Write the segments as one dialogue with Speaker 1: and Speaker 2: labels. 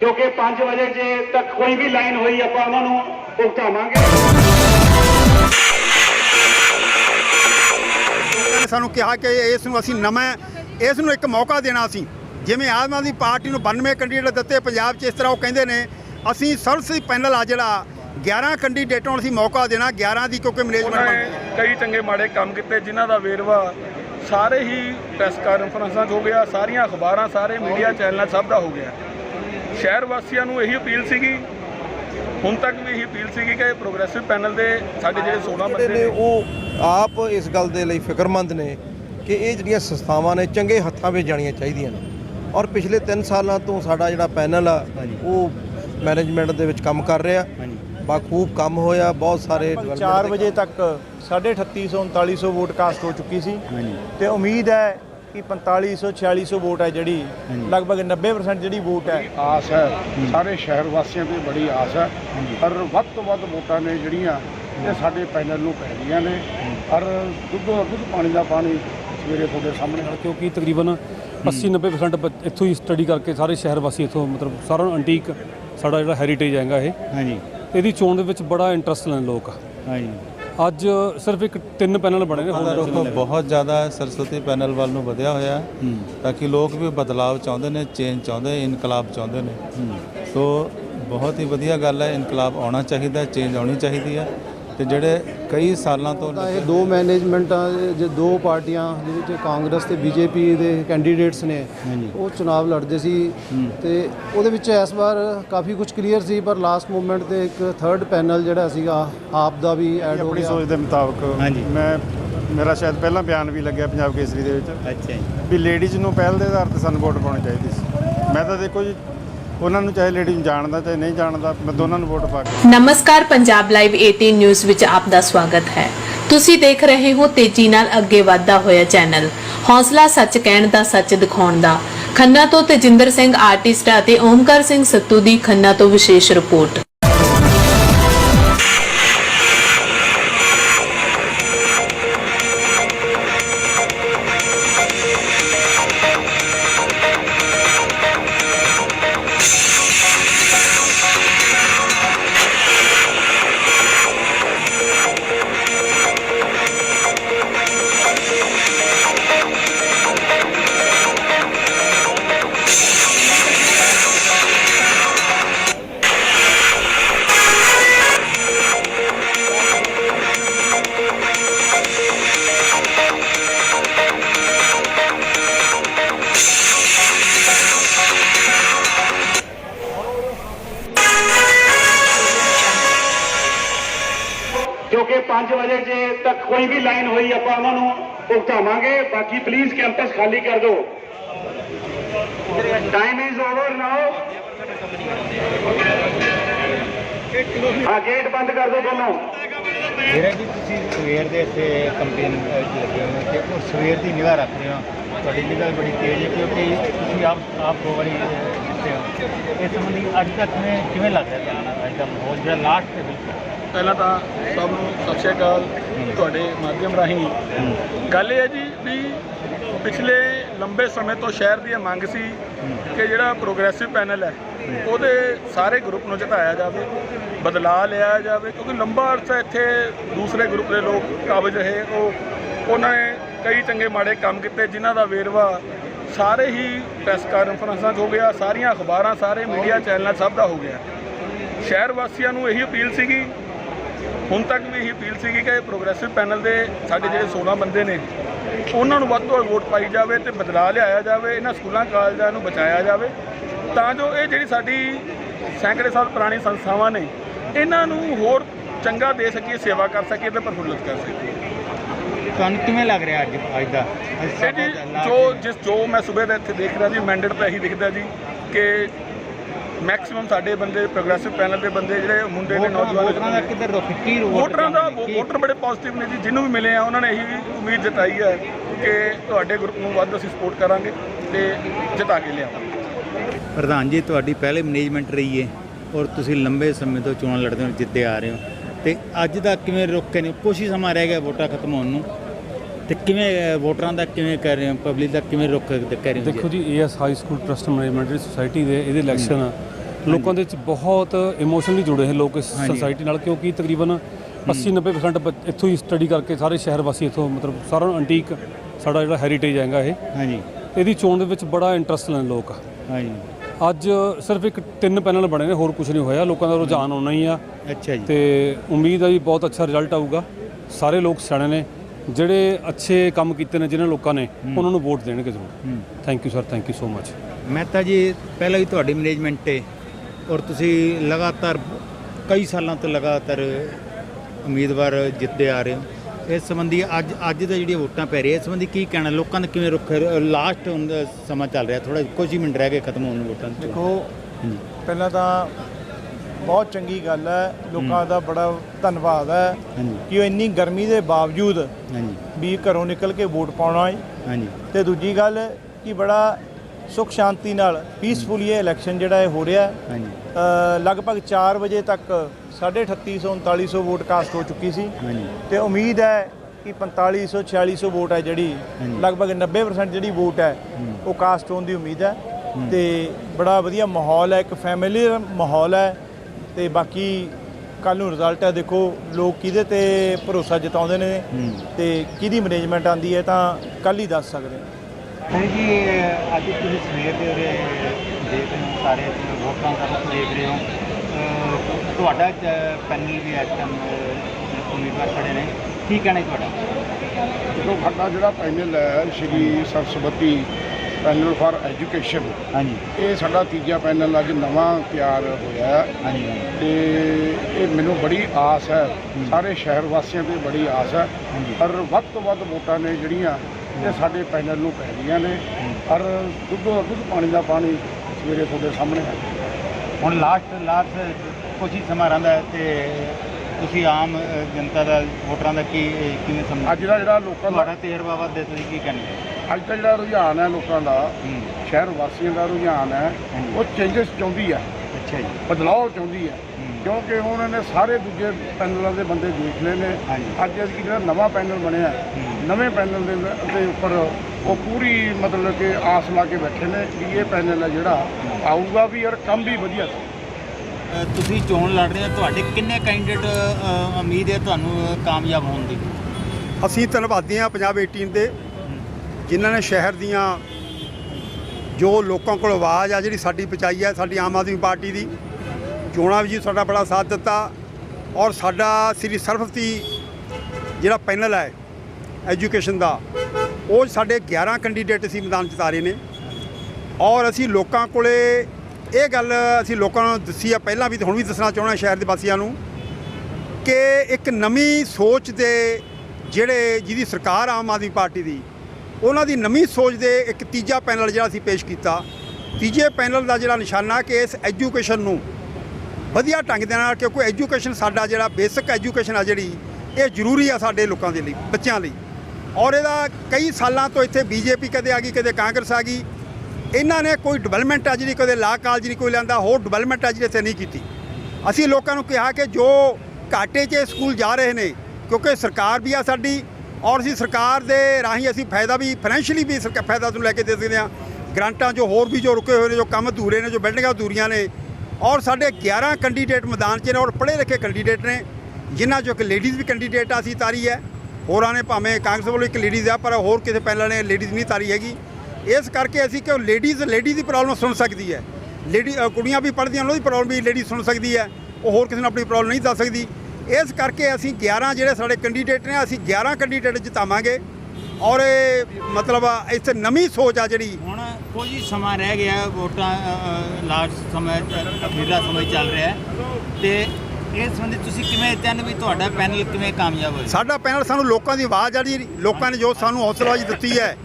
Speaker 1: ਕਿਉਂਕਿ 5 ਵਜੇ ਜੇ ਤੱਕ ਕੋਈ ਵੀ ਲਾਈਨ ਹੋਈ ਆਪਾਂ ਉਹਨਾਂ ਨੂੰ ਭੁਗਤਾਵਾਂਗੇ।
Speaker 2: ਸਾਨੂੰ ਕਿਹਾ ਕਿ ਇਸ ਨੂੰ ਅਸੀਂ ਨਵਾਂ ਇਸ ਨੂੰ ਇੱਕ ਮੌਕਾ ਦੇਣਾ ਸੀ। ਜਿਵੇਂ ਆਮ ਆਦਮੀ ਪਾਰਟੀ ਨੂੰ 92 ਕੈਂਡੀਡੇਟ ਦਿੱਤੇ ਪੰਜਾਬ 'ਚ ਇਸ ਤਰ੍ਹਾਂ ਉਹ ਕਹਿੰਦੇ ਨੇ ਅਸੀਂ ਸਰਵਿਸ ਪੈਨਲ ਆ ਜਿਹੜਾ 11 ਕੈਂਡੀਡੇਟਾਂ ਨੂੰ ਅਸੀਂ ਮੌਕਾ ਦੇਣਾ 11 ਦੀ ਕਿਉਂਕਿ ਮੈਨੇਜਮੈਂਟ
Speaker 3: ਕਈ ਚੰਗੇ ਮਾੜੇ ਕੰਮ ਕੀਤੇ ਜਿਨ੍ਹਾਂ ਦਾ ਵੇਰਵਾ ਸਾਰੇ ਹੀ ਪ੍ਰੈਸ ਕਾਨਫਰੰਸਾਂ 'ਚ ਹੋ ਗਿਆ ਸਾਰੀਆਂ ਅਖਬਾਰਾਂ ਸਾਰੇ ਮੀਡੀਆ ਚੈਨਲਾਂ ਸਭ ਦਾ ਹੋ ਗਿਆ। ਸ਼ਹਿਰ ਵਾਸੀਆਂ ਨੂੰ ਇਹੀ ਅਪੀਲ ਸੀਗੀ ਹੁਣ ਤੱਕ ਵੀ ਇਹੀ ਅਪੀਲ ਸੀਗੀ ਕਿ ਪ੍ਰੋਗਰੈਸਿਵ ਪੈਨਲ ਦੇ ਸਾਡੇ ਜਿਹੜੇ 16
Speaker 4: ਜਿਹੜੇ
Speaker 3: ਬੰਦੇ
Speaker 4: ਨੇ
Speaker 3: ਨੇ।
Speaker 4: ਉਹ ਆਪ ਇਸ ਗੱਲ ਦੇ ਲਈ ਫਿਕਰਮੰਦ ਨੇ ਕਿ ਇਹ ਜਿਹੜੀਆਂ ਸੰਸਥਾਵਾਂ ਨੇ ਚੰਗੇ ਹੱਥਾਂ ਵਿੱਚ ਜਾਣੀਆਂ ਚਾਹੀਦੀਆਂ ਨੇ। ਔਰ ਪਿਛਲੇ 3 ਸਾਲਾਂ ਤੋਂ ਸਾਡਾ ਜਿਹੜਾ ਪੈਨਲ ਆ ਉਹ ਮੈਨੇਜਮੈਂਟ ਦੇ ਵਿੱਚ ਕੰਮ ਕਰ ਰਿਹਾ। ਬਾਖੂਬ ਕੰਮ ਹੋਇਆ ਬਹੁਤ ਸਾਰੇ
Speaker 5: 4 ਵਜੇ ਤੱਕ 3850 3900 ਵੋਟ ਕਾਸਟ ਹੋ ਚੁੱਕੀ ਸੀ। ਤੇ ਉਮੀਦ ਹੈ ਕਿ 4500 4600 ਵੋਟ ਹੈ ਜਿਹੜੀ। ਲਗਭਗ 90% ਜਿਹੜੀ ਵੋਟ ਹੈ।
Speaker 6: ਆਸ ਹੈ। ਸਾਰੇ ਸ਼ਹਿਰ ਵਾਸੀਆਂ ਤੇ ਬੜੀ ਆਸ ਹੈ। ਪਰ ਵੱਧ ਤੋਂ ਵੱਧ ਵੋਟਾਂ ਨੇ ਜਿਹੜੀਆਂ ਇਹ ਸਾਡੇ ਪੈਨਲ ਨੂੰ ਪੈ ਰਹੀਆਂ ਨੇ। ਔਰ ਦੁੱਧੋ ਦੁੱਧ ਪਾਣੀ ਦਾ ਪਾਣੀ ਸਵੇਰੇ ਤੁਹਾਡੇ ਸਾਹਮਣੇ
Speaker 7: ਕਿਉਂਕਿ ਤਕਰੀਬਨ 80-90% ਬੱਚ- ਇੱਥੋਂ ਹੀ ਸਟੱਡੀ ਕਰਕੇ ਸਾਰੇ ਸ਼ਹਿਰ ਵਾਸੀ ਇੱਥੋਂ ਮਤਲਬ ਸਾਰਾ ਨੂੰ ਅੰਟੀਕ ਸਾਡਾ ਜਿਹੜਾ ਹੈਰੀਟੇਜ ਹੈਗਾ ਇਹ।
Speaker 8: ਹਾਂਜੀ।
Speaker 7: ਇਹਦੀ ਚੋਣ ਦੇ ਵਿੱਚ ਬੜਾ ਇੰਟਰਸਟ ਲੈਣ ਲੋਕ
Speaker 8: ਹਾਂਜੀ।
Speaker 7: ਅੱਜ ਸਿਰਫ ਇੱਕ ਤਿੰਨ ਪੈਨਲ ਬਣੇ ਨੇ ਹੁਣ
Speaker 8: ਰੁਖ ਬਹੁਤ ਜ਼ਿਆਦਾ ਸਰਸਵਤੀ ਪੈਨਲ ਵੱਲ ਨੂੰ ਵਧਿਆ ਹੋਇਆ ਤਾਂ ਕਿ ਲੋਕ ਵੀ ਬਦਲਾਵ ਚਾਹੁੰਦੇ ਨੇ ਚੇਂਜ ਚਾਹੁੰਦੇ ਇਨਕਲਾਬ ਚਾਹੁੰਦੇ ਨੇ। ਸੋ ਬਹੁਤ ਹੀ ਵਧੀਆ ਗੱਲ ਹੈ ਇਨਕਲਾਬ ਆਉਣਾ ਚਾਹੀਦਾ ਚੇਂਜ ਆਉਣੀ ਚਾਹੀਦੀ ਹੈ। ਤੇ ਜਿਹੜੇ ਕਈ ਸਾਲਾਂ ਤੋਂ
Speaker 9: ਤਾਂ ਇਹ ਦੋ ਮੈਨੇਜਮੈਂਟਾਂ ਦੇ ਜੇ ਦੋ ਪਾਰਟੀਆਂ ਜਿਹਦੇ ਵਿੱਚ ਕਾਂਗਰਸ ਤੇ ਬੀਜੇਪੀ ਦੇ ਕੈਂਡੀਡੇਟਸ ਨੇ ਉਹ ਚੁਣਾਵ ਲੜਦੇ ਸੀ ਤੇ ਉਹਦੇ ਵਿੱਚ ਇਸ ਵਾਰ ਕਾਫੀ ਕੁਝ ਕਲੀਅਰ ਸੀ ਪਰ ਲਾਸਟ ਮੂਮੈਂਟ ਤੇ ਇੱਕ ਥਰਡ ਪੈਨਲ ਜਿਹੜਾ ਸੀਗਾ ਆਪ ਦਾ ਵੀ ਐਡ ਹੋ
Speaker 5: ਆਪਣੀ
Speaker 9: ਗਿਆ।
Speaker 5: ਸੋਚ ਦੇ ਮੁਤਾਬਕ
Speaker 8: ਹਾਂਜੀ।
Speaker 5: ਮੈਂ ਮੇਰਾ ਸ਼ਾਇਦ ਪਹਿਲਾਂ ਬਿਆਨ ਵੀ ਲੱਗਿਆ ਪੰਜਾਬ ਕੇਸਰੀ ਦੇ ਵਿੱਚ
Speaker 8: ਅੱਛਾ ਜੀ।
Speaker 5: ਵੀ ਲੇਡੀਜ਼ ਨੂੰ ਪਹਿਲ ਦੇ ਆਧਾਰ ਤੇ ਸਾਨੂੰ ਵੋਟ ਪਾਉਣੀ ਚਾਹੀਦੀ ਸੀ। ਮੈਂ ਤਾਂ ਦੇਖੋ ਜੀ ਉਹਨਾਂ ਨੂੰ ਚਾਹੇ ਲੇਡੀ ਨੂੰ ਜਾਣਦਾ, ਚਾਹੇ ਨਹੀਂ ਜਾਣਦਾ, ਮੈਂ ਦੋਨਾਂ ਨੂੰ ਵੋਟ ਪਾ ਕੇ
Speaker 10: ਨਮਸਕਾਰ, ਪੰਜਾਬ ਲਾਈਵ 18 ਨਿਊਜ਼ ਵਿੱਚ ਆਪ ਦਾ ਸਵਾਗਤ ਹੈ। ਤੁਸੀਂ ਦੇਖ ਰਹੇ ਹੋ ਤੇਜ਼ੀ ਨਾਲ ਅੱਗੇ ਵਧਦਾ ਹੋਇਆ ਚੈਨਲ। ਹੌਸਲਾ ਸੱਚ ਕਹਿਣ ਦਾ, ਸੱਚ ਦਿਖਾਉਣ ਦਾ। ਖੰਨਾ ਤੋਂ ਤੇਜਿੰਦਰ ਸਿੰਘ ਆਰਟਿਸਟ ਅਤੇ ਓਮਕਾਰ ਸਿੰਘ ਸੱਤੂ ਦੀ ਖੰਨਾ ਤੋਂ ਵਿਸ਼ੇਸ਼ ਰਿਪੋਰਟ।
Speaker 1: ਭੁਗਤਾਵਾਂਗੇ। ਬਾਕੀ ਪਲੀਜ਼ ਕੈਂਪਸ ਖਾਲੀ ਕਰ ਦਿਓ। ਟਾਈਮ ਇਜ਼ ਓਵਰ ਨਾਓ ਹਾਂ ਗੇਟ ਬੰਦ ਕਰ ਦਿਓ ਦੋਨੋਂ।
Speaker 8: ਵੀਰੇ ਜੀ ਤੁਸੀਂ ਸਵੇਰ ਦੇ ਇੱਥੇ ਕੰਪੇਨ ਲੱਗੇ ਹੋ ਤੇ ਉਹ ਸਵੇਰ ਦੀ ਨਿਗਾਹ ਰੱਖ ਰਹੇ ਹੋ। ਤੁਹਾਡੀ ਨਿਗਾਹ ਬੜੀ ਤੇਜ਼ ਹੈ ਕਿਉਂਕਿ ਤੁਸੀਂ ਆਪ ਆਪ ਦੋ ਵਾਰੀ ਜਿੱਤੇ ਹੋ। ਇਸ ਸੰਬੰਧੀ ਅੱਜ ਤੱਕ ਕਿਵੇਂ ਕਿਵੇਂ ਲੱਗ ਰਿਹਾ ਤੁਹਾਨੂੰ ਅੱਜ ਦਾ ਮਾਹੌਲ ਜਿਹੜਾ ਲਾਸਟ ਤੇ ਬਿਲਕੁਲ।
Speaker 3: ਪਹਿਲਾਂ ਤਾਂ ਸਭ ਨੂੰ ਸਤਿ ਸ਼੍ਰੀ ਅਕਾਲ। ਤੁਹਾਡੇ ਮਾਧਿਅਮ ਰਾਹੀਂ। ਗੱਲ ਇਹ ਹੈ ਜੀ ਵੀ ਪਿਛਲੇ ਲੰਬੇ ਸਮੇਂ ਤੋਂ ਸ਼ਹਿਰ ਦੀ ਇਹ ਮੰਗ ਸੀ ਕਿ ਜਿਹੜਾ ਪ੍ਰੋਗਰੈਸਿਵ ਪੈਨਲ ਹੈ ਉਹਦੇ ਸਾਰੇ ਗਰੁੱਪ ਨੂੰ ਜਿਤਾਇਆ ਜਾਵੇ ਬਦਲਾ ਲਿਆ ਜਾਵੇ ਕਿਉਂਕਿ ਲੰਬਾ ਅਰਸਾ ਇੱਥੇ ਦੂਸਰੇ ਗਰੁੱਪ ਦੇ ਲੋਕ ਕਾਬਜ ਰਹੇ ਉਹ ਉਹਨਾਂ ਨੇ ਕਈ ਚੰਗੇ ਮਾੜੇ ਕੰਮ ਕੀਤੇ ਜਿਨ੍ਹਾਂ ਦਾ ਵੇਰਵਾ ਸਾਰੇ ਹੀ ਪ੍ਰੈਸ ਕਾਨਫਰੰਸਾਂ 'ਚ ਹੋ ਗਿਆ ਸਾਰੀਆਂ ਅਖਬਾਰਾਂ ਸਾਰੇ ਮੀਡੀਆ ਚੈਨਲਾਂ ਸਭ ਦਾ ਹੋ ਗਿਆ। ਸ਼ਹਿਰ ਵਾਸੀਆਂ ਨੂੰ ਇਹੀ ਅਪੀਲ ਸੀਗੀ ਹੁਣ ਤੱਕ ਵੀ ਇਹੀ ਅਪੀਲ ਸੀਗੀ ਕਿ ਪ੍ਰੋਗਰੈਸਿਵ ਪੈਨਲ ਦੇ ਸਾਡੇ ਜਿਹੜੇ 16 ਬੰਦੇ ਨੇ ਉਹਨਾਂ ਨੂੰ ਵੱਧ ਤੋਂ ਵੱਧ ਵੋਟ ਪਾਈ ਜਾਵੇ ਤੇ ਬਦਲਾ ਲਿਆਇਆ ਜਾਵੇ ਇਹਨਾਂ ਸਕੂਲਾਂ ਕਾਲਜਾਂ ਨੂੰ ਬਚਾਇਆ ਜਾਵੇ। ਤਾਂ ਜੋ ਇਹ ਜਿਹੜੀ ਸਾਡੀ ਸੈਂਕੜੇ ਸਾਲ ਪੁਰਾਣੀ ਸੰਸਥਾਵਾਂ ਨੇ ਇਹਨਾਂ ਨੂੰ ਹੋਰ ਚੰਗਾ ਦੇ ਸਕੀਏ ਸੇਵਾ ਕਰ ਸਕੀਏ ਤੇ ਪ੍ਰਫੁੱਲਤ ਕਰ ਸਕੀਏ।
Speaker 8: ਤੁਹਾਨੂੰ ਕਿਵੇਂ ਲੱਗ ਰਿਹਾ ਅੱਜ ਅੱਜ ਦਾ?
Speaker 3: ਇਹ ਜੀ ਜੋ ਜਿਸ ਜੋ ਮੈਂ ਸਵੇਰ ਦਾ ਇੱਥੇ ਦੇਖ ਰਿਹਾ ਜੀ ਮੈਂਡੇਟ ਤਾਂ ਇਹੀ ਦਿਖਦਾ ਜੀ ਕਿ ਮੈਕਸਿਮਮ ਸਾਡੇ ਬੰਦੇ ਪ੍ਰੋਗਰੈਸਿਵ ਪੈਨਲ ਦੇ ਬੰਦੇ ਜਿਹੜੇ ਮੁੰਡੇ ਨੇ ਨੌਜਵਾਨ
Speaker 8: ਵੋਟਰਾਂ ਦਾ ਕਿੱਧਰ ਰੁਖ? ਕੀ ਵੋਟ
Speaker 3: ਵੋਟਰਾਂ ਦਾ ਵੋਟਰ ਬੜੇ ਪੋਜ਼ਿਟਿਵ ਨੇ ਜੀ ਜਿਹਨੂੰ ਵੀ ਮਿਲੇ ਆ ਉਹਨਾਂ ਨੇ ਇਹੀ ਉਮੀਦ ਜਤਾਈ ਹੈ ਕਿ ਤੁਹਾਡੇ ਗਰੁੱਪ ਨੂੰ ਵੱਧ ਅਸੀਂ ਸਪੋਰਟ ਕਰਾਂਗੇ ਤੇ ਜਿਤਾ ਕੇ ਲਿਆਵਾਂਗੇ।
Speaker 8: ਪ੍ਰਧਾਨ ਜੀ ਤੁਹਾਡੀ ਪਹਿਲੇ ਮੈਨੇਜਮੈਂਟ ਰਹੀ ਹੈ ਔਰ ਤੁਸੀਂ ਲੰਬੇ ਸਮੇਂ ਤੋਂ ਚੋਣ ਲੜਦੇ ਹੋ ਜਿੱਤੇ ਆ ਰਹੇ ਹੋ। ਤੇ ਅੱਜ ਦਾ ਕਿਵੇਂ ਰੁਕ ਕੇ ਨਹੀਂ ਕੁਛ ਹੀ ਸਮਾਂ ਰਹਿ ਗਿਆ ਵੋਟਾਂ ਖਤਮ ਹੋਣ ਨੂੰ। ਤੇ ਕਿਵੇਂ ਵੋਟਰਾਂ ਦਾ ਕਿਵੇਂ ਕਰ ਰਹੇ ਹੋ? ਪਬਲਿਕ ਦਾ ਕਿਵੇਂ ਰੁਕ ਕਰ ਰਹੇ ਹੋ?
Speaker 7: ਦੇਖੋ ਜੀ AS high school trust management society ਦੇ ਇਹਦੇ ਇਲੈਕਸ਼ਨ ਲੋਕਾਂ ਦੇ ਵਿੱਚ ਬਹੁਤ ਇਮੋਸ਼ਨਲੀ ਜੁੜੇ ਹੈ ਲੋਕ ਇਸ। ਸੋਸਾਇਟੀ ਨਾਲ ਕਿਉਂਕਿ ਤਕਰੀਬਨ 80 90% ਬੱਚ- ਇੱਥੋਂ ਹੀ ਸਟੱਡੀ ਕਰਕੇ ਸਾਰੇ ਸ਼ਹਿਰ ਵਾਸੀ ਇੱਥੋਂ ਮਤਲਬ ਸਾਰਾ ਅੰਟੀਕ ਸਾਡਾ ਜਿਹੜਾ ਹੈਰੀਟੇਜ ਹੈਗਾ ਇਹ।
Speaker 8: ਹਾਂਜੀ।
Speaker 7: ਇਹਦੀ ਚੋਣ ਦੇ ਵਿੱਚ ਬੜਾ ਇੰਟਰਸਟ ਲੈਣ ਲੋਕ
Speaker 8: ਹਾਂਜੀ।
Speaker 7: ਅੱਜ ਸਿਰਫ ਇੱਕ ਤਿੰਨ ਪੈਨਲ ਬਣੇ ਨੇ ਹੋਰ ਕੁਝ ਨਹੀਂ ਹੋਇਆ। ਲੋਕਾਂ ਦਾ ਰੁਝਾਨ ਆਉਣਾ ਹੀ ਆ।
Speaker 8: ਅੱਛਾ ਜੀ।
Speaker 7: ਤੇ ਉਮੀਦ ਹੈ ਵੀ ਬਹੁਤ ਅੱਛਾ ਰਿਜ਼ਲਟ ਆਊਗਾ। ਸਾਰੇ ਲੋਕ ਸਿਆਣੇ ਨੇ। ਜਿਹੜੇ ਅੱਛੇ ਕੰਮ ਕੀਤੇ ਨੇ ਜਿਨ੍ਹਾਂ ਲੋਕਾਂ ਨੇ ਉਹਨਾਂ ਨੂੰ ਵੋਟ ਦੇਣਗੇ ਜ਼ਰੂਰ। Thank you sir thank you so much
Speaker 8: Mehta ji ਪਹਿਲਾਂ ਵੀ ਤੁਹਾਡੀ ਮੈਨੇਜਮੈਂਟ ਹੈ ਔਰ ਤੁਸੀਂ ਲਗਾਤਾਰ ਕਈ ਸਾਲਾਂ ਤੋਂ ਲਗਾਤਾਰ ਉਮੀਦਵਾਰ ਜਿੱਤਦੇ ਆ ਰਹੇ ਹੋ। ਇਸ ਸੰਬੰਧੀ ਅੱਜ ਅੱਜ ਦਾ ਜਿਹੜੀਆਂ ਵੋਟਾਂ ਪੈ ਰਹੀਆਂ ਇਸ ਸੰਬੰਧੀ ਕੀ ਕਹਿਣਾ? ਲੋਕਾਂ ਦਾ ਕਿਵੇਂ ਰੁਖ ਲਾਸਟ ਸਮਾਂ ਚੱਲ ਰਿਹਾ ਥੋੜਾ ਕੁਝ ਹੀ ਮਿੰਟ ਰਹਿ ਗਏ ਖਤਮ ਹੋਣ ਨੂੰ ਵੋਟਾਂ ਦੇ
Speaker 5: ਦੇਖੋ ਪਹਿਲਾਂ ਤਾਂ ਬਹੁਤ ਚੰਗੀ ਗੱਲ ਹੈ। ਲੋਕਾਂ ਦਾ ਬੜਾ ਧੰਨਵਾਦ ਹੈ
Speaker 8: ਹਾਂਜੀ।
Speaker 5: ਕਿ ਉਹ ਇੰਨੀ ਗਰਮੀ ਦੇ ਬਾਵਜੂਦ
Speaker 8: ਹਾਂਜੀ।
Speaker 5: ਵੀ ਘਰੋਂ ਨਿਕਲ ਕੇ ਵੋਟ ਪਾਉਣਾ ਹੈ
Speaker 8: ਹਾਂਜੀ।
Speaker 5: ਤੇ ਦੂਜੀ ਗੱਲ ਕਿ ਬੜਾ ਸੁਖ ਸ਼ਾਂਤੀ ਨਾਲ ਪੀਸਫੁਲੀ ਇਹ ਇਲੈਕਸ਼ਨ ਜਿਹੜਾ ਇਹ ਹੋ ਰਿਹਾ ਹੈ।
Speaker 8: ਹਾਂਜੀ।
Speaker 5: ਅ, ਲਗਭਗ 4 ਵਜੇ ਤੱਕ 3850 3900 ਵੋਟ ਕਾਸਟ ਹੋ ਚੁੱਕੀ ਸੀ।
Speaker 8: ਹਾਂਜੀ।
Speaker 5: ਤੇ ਉਮੀਦ ਹੈ ਕਿ 4500 4600 ਵੋਟ ਹੈ ਜਿਹੜੀ
Speaker 8: ਹਾਂਜੀ।
Speaker 5: ਲਗਭਗ 90% ਜਿਹੜੀ ਵੋਟ ਹੈ ਉਹ ਕਾਸਟ ਹੋਣ ਦੀ ਉਮੀਦ ਹੈ। ਤੇ ਬੜਾ ਵਧੀਆ ਮਾਹੌਲ ਹੈ ਇੱਕ ਫੈਮਿਲੀ ਮਾਹੌਲ ਹੈ। ਤੇ ਬਾਕੀ ਕੱਲ ਨੂੰ ਰਿਜ਼ਲਟ ਹੈ ਦੇਖੋ ਲੋਕ ਕਿਹਦੇ ਤੇ ਭਰੋਸਾ ਜਤਾਉਂਦੇ ਨੇ ਤੇ ਕਿਹਦੀ ਮੈਨੇਜਮੈਂਟ ਆਂਦੀ ਹੈ ਤਾਂ ਕੱਲ ਹੀ ਦੱਸ ਸਕਦੇ ਹਾਂ।
Speaker 8: ਸਰ ਜੀ ਅੱਜ ਤੁਸੀਂ ਸਵੇਰ ਦੇ ਉਰੇ ਦੇਖ ਰਹੇ ਹੋ ਸਾਰੇ ਵੋਟਾਂ ਦਾ ਰੁਖ ਦੇਖ ਰਹੇ ਹੋ। ਤੁਹਾਡਾ ਪੈਨਲ ਵੀ ਇਸ ਟਾਈਮ ਉਮੀਦਵਾਰ ਖੜੇ ਨੇ। ਕੀ ਕਹਿਣਾ ਤੁਹਾਡਾ?
Speaker 6: ਦੇਖੋ ਸਾਡਾ ਜਿਹੜਾ ਪੈਨਲ ਹੈ Shri Saraswati panel for education.
Speaker 8: ਹਾਂਜੀ।
Speaker 6: ਇਹ ਸਾਡਾ ਤੀਜਾ ਪੈਨਲ ਅੱਜ ਨਵਾਂ ਤਿਆਰ ਹੋਇਆ ਹੈ।
Speaker 8: ਹਾਂਜੀ
Speaker 6: ਤੇ ਇਹ ਮੈਨੂੰ ਬੜੀ ਆਸ ਹੈ। ਸਾਰੇ ਸ਼ਹਿਰ ਵਾਸੀਆਂ ਤੇ ਬੜੀ ਆਸ ਹੈ। ਪਰ ਵੱਧ ਤੋਂ ਵੱਧ ਵੋਟਾਂ ਨੇ ਜਿਹੜੀਆਂ ਇਹ ਸਾਡੇ ਪੈਨਲ ਨੂੰ ਪੈ ਰਹੀਆਂ ਨੇ। ਔਰ ਦੁੱਧੋ ਦੁੱਧ ਪਾਣੀ ਦਾ ਪਾਣੀ ਸਵੇਰੇ ਤੁਹਾਡੇ ਸਾਹਮਣੇ ਹੈ।
Speaker 8: ਹੁਣ ਲਾਸਟ ਲਾਸਟ ਕੁਝ ਹੀ ਸਮਾਂ ਰਹਿੰਦਾ ਤੇ ਤੁਸੀਂ ਆਮ ਜਨਤਾ ਦਾ ਵੋਟਰਾਂ ਦਾ ਕੀ ਕਿਵੇਂ ਸਮਝ
Speaker 6: ਅੱਜ ਦਾ ਜਿਹੜਾ ਲੋਕਾਂ ਦਾ
Speaker 8: ਤੁਹਾਡਾ ਤਜਰਬਾ ਵੱਧਦੇ ਤੁਸੀਂ ਕੀ ਕਹਿੰਦੇ
Speaker 6: ਅੱਜ ਦਾ ਜਿਹੜਾ ਰੁਝਾਨ ਹੈ ਲੋਕਾਂ ਦਾ ਸ਼ਹਿਰ ਵਾਸੀਆਂ ਦਾ ਰੁਝਾਨ ਹੈ। ਉਹ ਚੇਂਜਸ ਚਾਹੁੰਦੀ ਹੈ।
Speaker 8: ਅੱਛਾ ਜੀ।
Speaker 6: ਬਦਲਾਅ ਚਾਹੁੰਦੀ ਹੈ। ਕਿਉਂਕਿ ਉਹਨਾਂ ਨੇ ਸਾਰੇ ਦੂਜੇ ਪੈਨਲਾਂ ਦੇ ਬੰਦੇ ਦੇਖ ਲਏ ਨੇ।
Speaker 8: ਹਾਂਜੀ।
Speaker 6: ਅੱਜ ਅਸੀਂ ਜਿਹੜਾ ਨਵਾਂ ਪੈਨਲ ਬਣਿਆ ਨਵੇਂ ਪੈਨਲ ਦੇ ਦੇ ਉੱਪਰ ਉਹ ਪੂਰੀ ਮਤਲਬ ਕਿ ਆਸ ਲਾ ਕੇ ਬੈਠੇ ਨੇ ਕਿ ਇਹ ਪੈਨਲ ਹੈ ਜਿਹੜਾ ਆਊਗਾ ਵੀ ਔਰ ਕੰਮ ਵੀ ਵਧੀਆ
Speaker 8: ਤੁਸੀਂ ਚੋਣ ਲੜ ਰਹੇ ਹੋ। ਤੁਹਾਡੇ ਕਿੰਨੇ ਕੈਂਡੀਡੇਟ ਉਮੀਦ ਹੈ ਤੁਹਾਨੂੰ ਕਾਮਯਾਬ ਹੋਣ ਦੀ?
Speaker 2: ਅਸੀਂ ਧੰਨਵਾਦੀ ਹਾਂ ਪੰਜਾਬ 18 ਦੇ। ਜਿਨ੍ਹਾਂ ਨੇ ਸ਼ਹਿਰ ਦੀਆਂ ਜੋ ਲੋਕਾਂ ਕੋਲ ਆਵਾਜ਼ ਆ, ਜਿਹੜੀ ਸਾਡੀ ਪਹੁੰਚਾਈ ਹੈ ਸਾਡੀ ਆਮ ਆਦਮੀ ਪਾਰਟੀ ਦੀ, ਚੋਣਾਂ ਵਿੱਚ ਸਾਡਾ ਬੜਾ ਸਾਥ ਦਿੱਤਾ ਔਰ ਸਾਡਾ ਸ੍ਰੀ ਸਰਬਸਤੀ ਜਿਹੜਾ ਪੈਨਲ ਹੈ, ਐਜੂਕੇਸ਼ਨ ਦਾ, ਉਹ ਸਾਡੇ 11 ਕੈਂਡੀਡੇਟ ਅਸੀਂ ਮੈਦਾਨ 'ਚ ਤਾਰੇ ਨੇ। ਔਰ ਅਸੀਂ ਲੋਕਾਂ ਕੋਲੇ ਇਹ ਗੱਲ ਅਸੀਂ ਲੋਕਾਂ ਨੂੰ ਦੱਸੀ ਆ, ਪਹਿਲਾਂ ਵੀ ਤੇ ਹੁਣ ਵੀ ਦੱਸਣਾ ਚਾਹੁੰਦਾ ਸ਼ਹਿਰ ਦੇ ਵਾਸੀਆਂ ਨੂੰ ਕਿ ਇੱਕ ਨਵੀਂ ਸੋਚ ਦੇ ਜਿਹੜੇ ਜਿਹਦੀ ਸਰਕਾਰ ਆਮ ਆਦਮੀ ਪਾਰਟੀ ਦੀ ਉਹਨਾਂ ਦੀ ਨਵੀਂ ਸੋਚ ਦੇ ਇੱਕ ਤੀਜਾ ਪੈਨਲ ਜਿਹੜਾ ਅਸੀਂ ਪੇਸ਼ ਕੀਤਾ। ਤੀਜੇ ਪੈਨਲ ਦਾ ਜਿਹੜਾ ਨਿਸ਼ਾਨਾ ਕਿ ਇਸ ਐਜੂਕੇਸ਼ਨ ਨੂੰ ਵਧੀਆ ਢੰਗ ਦੇ ਨਾਲ, ਕਿਉਂਕਿ ਐਜੂਕੇਸ਼ਨ ਸਾਡਾ ਜਿਹੜਾ ਬੇਸਿਕ ਐਜੂਕੇਸ਼ਨ ਆ ਜਿਹੜੀ, ਇਹ ਜ਼ਰੂਰੀ ਆ ਸਾਡੇ ਲੋਕਾਂ ਦੇ ਲਈ, ਬੱਚਿਆਂ ਲਈ। ਔਰ ਇਹਦਾ ਕਈ ਸਾਲਾਂ ਤੋਂ ਇੱਥੇ ਬੀਜੇਪੀ ਕਦੇ ਆ ਗਈ, ਕਦੇ ਕਾਂਗਰਸ ਆ ਗਈ। ਇਹਨਾਂ ਨੇ ਕੋਈ ਡਿਵੈਲਪਮੈਂਟ ਆ ਜਿਹੜੀ ਕਦੇ ਲਾ ਕਾਲਜ ਨਹੀਂ ਕੋਈ ਲੈਂਦਾ ਹੋਰ ਡਿਵੈਲਪਮੈਂਟ ਆ ਜਿਹੜੀ ਇੱਥੇ ਨਹੀਂ ਕੀਤੀ। ਅਸੀਂ ਲੋਕਾਂ ਨੂੰ ਕਿਹਾ ਕਿ ਜੋ ਘਾਟੇ 'ਚ ਸਕੂਲ ਜਾ ਰਹੇ ਨੇ, ਕਿਉਂਕਿ ਸਰਕਾਰ ਵੀ ਆ ਸਾਡੀ ਔਰ ਅਸੀਂ ਸਰਕਾਰ ਦੇ ਰਾਹੀਂ ਅਸੀਂ ਫਾਇਦਾ ਵੀ ਫਾਈਨੈਂਸ਼ੀਅਲੀ ਵੀ ਫਾਇਦਾ ਤੋਂ ਲੈ ਕੇ ਦੇ ਸਕਦੇ ਹਾਂ। ਗ੍ਰਾਂਟਾਂ ਜੋ ਹੋਰ ਵੀ ਜੋ ਰੁਕੇ ਹੋਏ ਨੇ, ਜੋ ਕੰਮ ਅਧੂਰੇ ਨੇ, ਜੋ ਬਿਲਡਿੰਗਾਂ ਅਧੂਰੀਆਂ ਨੇ, ਔਰ ਸਾਡੇ 11 ਕੈਂਡੀਡੇਟ ਮੈਦਾਨ 'ਚ ਨੇ ਔਰ ਪੜ੍ਹੇ ਲਿਖੇ ਕੈਂਡੀਡੇਟ ਨੇ, ਜਿਨ੍ਹਾਂ 'ਚੋਂ ਇੱਕ ਲੇਡੀਜ਼ ਵੀ ਕੈਂਡੀਡੇਟ ਆ, ਅਸੀਂ ਤਾਰੀ ਹੈ। ਹੋਰਾਂ ਨੇ ਭਾਵੇਂ ਕਾਂਗਰਸ ਵੱਲੋਂ ਇੱਕ ਲੇਡੀਜ਼ ਆ, ਪਰ ਹੋਰ ਕਿਸੇ ਪੈਨਲ ਨੇ ਲੇਡੀਜ਼ ਨਹੀਂ ਤਾਰੀ ਹੈਗੀ। ਇਸ ਕਰਕੇ ਅਸੀਂ ਕਿ ਲੇਡੀਜ਼ ਲੇਡੀ ਦੀ ਪ੍ਰੋਬਲਮ ਸੁਣ ਸਕਦੀ ਹੈ। ਲੇਡੀ ਕੁੜੀਆਂ ਵੀ ਪੜ੍ਹਦੀਆਂ ਉਹਨਾਂ ਦੀ ਪ੍ਰੋਬਲਮ ਵੀ ਲੇਡੀ ਸੁਣ ਸਕਦੀ ਹੈ। ਉਹ ਹੋਰ ਕਿਸੇ ਨੂੰ ਆਪਣੀ ਪ੍ਰੋਬਲਮ ਨਹੀਂ ਦੱਸ ਸਕਦੀ। ਇਸ ਕਰਕੇ ਅਸੀਂ 11 ਜਿਹੜੇ ਸਾਡੇ ਕੈਂਡੀਡੇਟ ਨੇ ਅਸੀਂ 11 ਕੈਂਡੀਡੇਟ ਜਿਤਾਵਾਂਗੇ। ਔਰ ਇਹ ਮਤਲਬ ਇੱਥੇ ਨਵੀਂ ਸੋਚ ਆ ਜਿਹੜੀ।
Speaker 8: ਹੁਣ ਕੁਝ ਹੀ ਸਮਾਂ ਰਹਿ ਗਿਆ ਵੋਟਾਂ ਲਾਸਟ ਸਮਾਂ ਅਖੀਰਲਾ ਸਮਾਂ ਚੱਲ ਰਿਹਾ ਹੈ। ਤੇ ਇਸ ਸੰਬੰਧੀ ਤੁਸੀਂ ਕਿਵੇਂ ਚਾਹੁੰਦੇ ਵੀ ਤੁਹਾਡਾ ਪੈਨਲ ਕਿਵੇਂ ਕਾਮਯਾਬ ਹੋਏ
Speaker 2: ਸਾਡਾ ਪੈਨਲ ਸਾਨੂੰ ਲੋਕਾਂ ਦੀ ਆਵਾਜ਼ ਆ ਜਿਹੜੀ ਲੋਕਾਂ ਨੇ ਜੋ ਸਾਨੂੰ ਹੌਸਲਾਬਾਜ਼ੀ ਦਿੱਤੀ ਹੈ